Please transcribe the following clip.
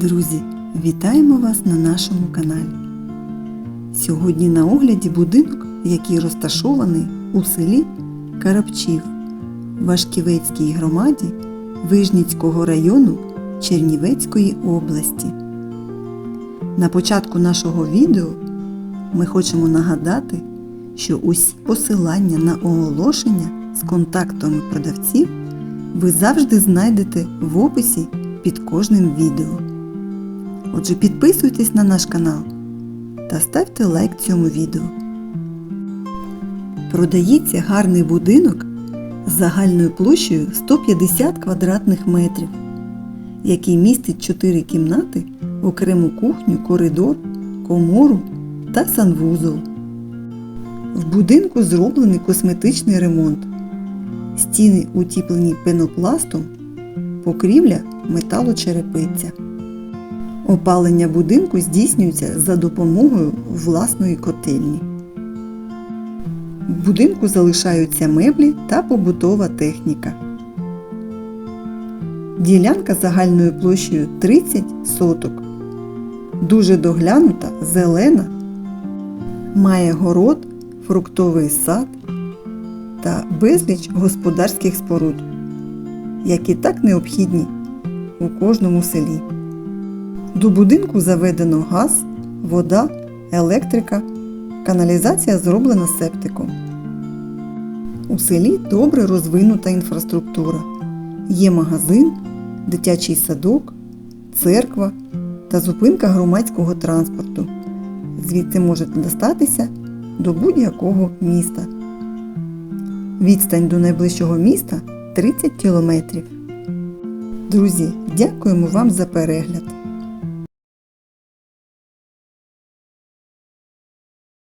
Друзі, вітаємо вас на нашому каналі. Сьогодні на огляді будинок, який розташований у селі Карапчів в Вашківецькій громаді Вижницького району Чернівецької області. На початку нашого відео ми хочемо нагадати, що усі посилання на оголошення з контактами продавців ви завжди знайдете в описі під кожним відео. Отже, підписуйтесь на наш канал та ставте лайк цьому відео. Продається гарний будинок з загальною площею 150 квадратних метрів, який містить 4 кімнати, окрему кухню, коридор, комору та санвузол. В будинку зроблений косметичний ремонт. Стіни утіплені пенопластом, покрівля металочерепиця. Опалення будинку здійснюється за допомогою власної котельні. В будинку залишаються меблі та побутова техніка. Ділянка загальною площею 30 соток. Дуже доглянута, зелена. Має город, фруктовий сад та безліч господарських споруд, які так необхідні у кожному селі. До будинку заведено газ, вода, електрика, каналізація зроблена септиком. У селі добре розвинута інфраструктура. Є магазин, дитячий садок, церква та зупинка громадського транспорту. Звідси можете достатися до будь-якого міста. Відстань до найближчого міста 30 кілометрів. Друзі, дякуємо вам за перегляд!